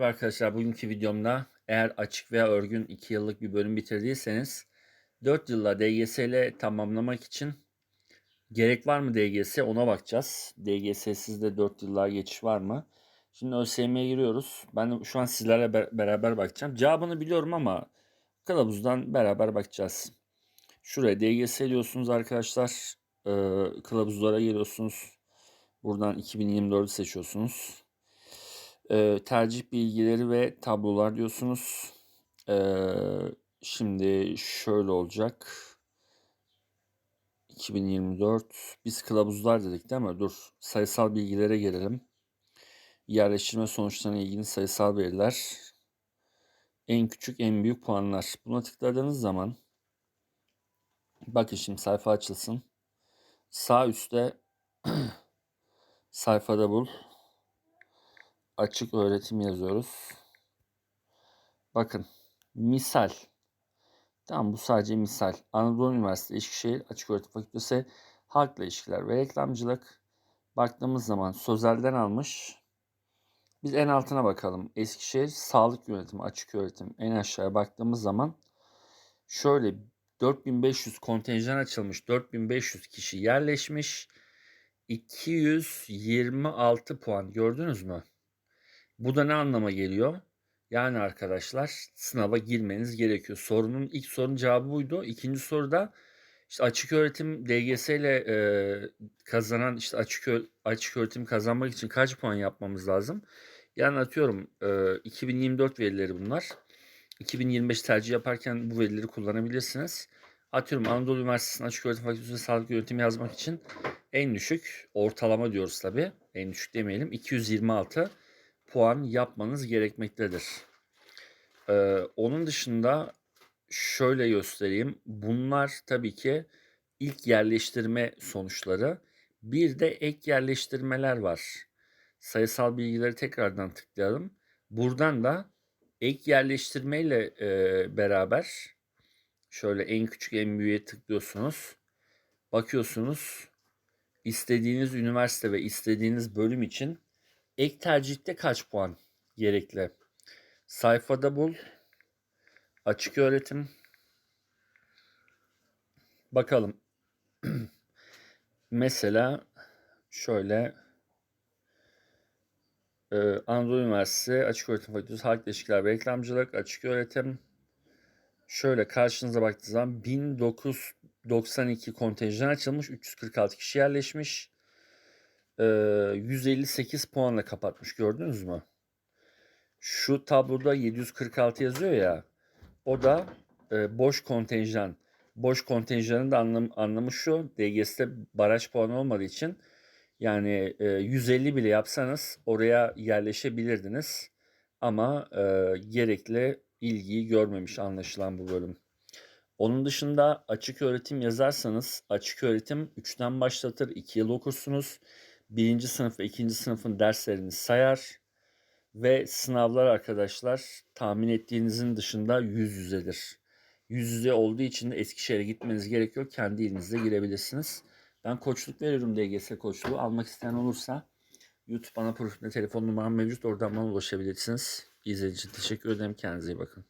Merhaba arkadaşlar bugünkü videomda eğer açık veya örgün 2 yıllık bir bölüm bitirdiyseniz 4 yılla DGS ile tamamlamak için gerek var mı DGS ona bakacağız. DGS sizde 4 yıllığa geçiş var mı? Şimdi ÖSYM'ye giriyoruz. Ben şu an sizlerle be- beraber bakacağım. Cevabını biliyorum ama kılavuzdan beraber bakacağız. Şuraya DGS diyorsunuz arkadaşlar. Ee, kılavuzlara geliyorsunuz. Buradan 2024'ü seçiyorsunuz. Tercih bilgileri ve tablolar diyorsunuz. Ee, şimdi şöyle olacak. 2024. Biz kılavuzlar dedik değil mi? Dur. Sayısal bilgilere gelelim. Yerleştirme sonuçlarına ilgili sayısal veriler. En küçük en büyük puanlar. Buna tıkladığınız zaman bakın şimdi sayfa açılsın. Sağ üstte sayfada bul. Açık öğretim yazıyoruz. Bakın misal. Tamam bu sadece misal. Anadolu Üniversitesi Eskişehir Açık Öğretim Fakültesi Halkla İlişkiler ve Reklamcılık. Baktığımız zaman sözelden almış. Biz en altına bakalım. Eskişehir Sağlık Yönetimi Açık Öğretim. En aşağıya baktığımız zaman şöyle 4500 kontenjan açılmış. 4500 kişi yerleşmiş. 226 puan gördünüz mü? Bu da ne anlama geliyor? Yani arkadaşlar sınava girmeniz gerekiyor. Sorunun ilk sorunun cevabı buydu. İkinci soruda işte açık öğretim DGS ile e, kazanan işte açık açık öğretim kazanmak için kaç puan yapmamız lazım? Yani atıyorum e, 2024 verileri bunlar. 2025 tercih yaparken bu verileri kullanabilirsiniz. Atıyorum Anadolu Üniversitesi'nin açık öğretim fakültesinde sağlık yönetimi yazmak için en düşük ortalama diyoruz tabi. En düşük demeyelim. 226 puan yapmanız gerekmektedir. Ee, onun dışında şöyle göstereyim. Bunlar tabii ki ilk yerleştirme sonuçları. Bir de ek yerleştirmeler var. Sayısal bilgileri tekrardan tıklayalım. Buradan da ek yerleştirmeyle e, beraber şöyle en küçük en büyüğe tıklıyorsunuz. Bakıyorsunuz istediğiniz üniversite ve istediğiniz bölüm için ek tercihte kaç puan gerekli? Sayfada bul. Açık öğretim. Bakalım. Mesela şöyle e, Anadolu Üniversitesi Açık Öğretim Fakültesi Halk İlişkiler ve Reklamcılık Açık Öğretim. Şöyle karşınıza baktığınız zaman 1992 kontenjan açılmış. 346 kişi yerleşmiş. E, 158 puanla kapatmış gördünüz mü? Şu tabloda 746 yazıyor ya. O da e, boş kontenjan. Boş kontenjanın da anlam, anlamı şu. DGS'de baraj puanı olmadığı için yani e, 150 bile yapsanız oraya yerleşebilirdiniz. Ama e, gerekli ilgiyi görmemiş anlaşılan bu bölüm. Onun dışında açık öğretim yazarsanız açık öğretim 3'ten başlatır. 2 yıl okursunuz. Birinci sınıf ve ikinci sınıfın derslerini sayar. Ve sınavlar arkadaşlar tahmin ettiğinizin dışında yüz yüzedir. Yüz yüze olduğu için de Eskişehir'e gitmeniz gerekiyor. Kendi ilinizde girebilirsiniz. Ben koçluk veriyorum DGS koçluğu. Almak isteyen olursa YouTube ana profilimde telefon numaram mevcut. Oradan bana ulaşabilirsiniz. İzlediğiniz için teşekkür ederim. Kendinize iyi bakın.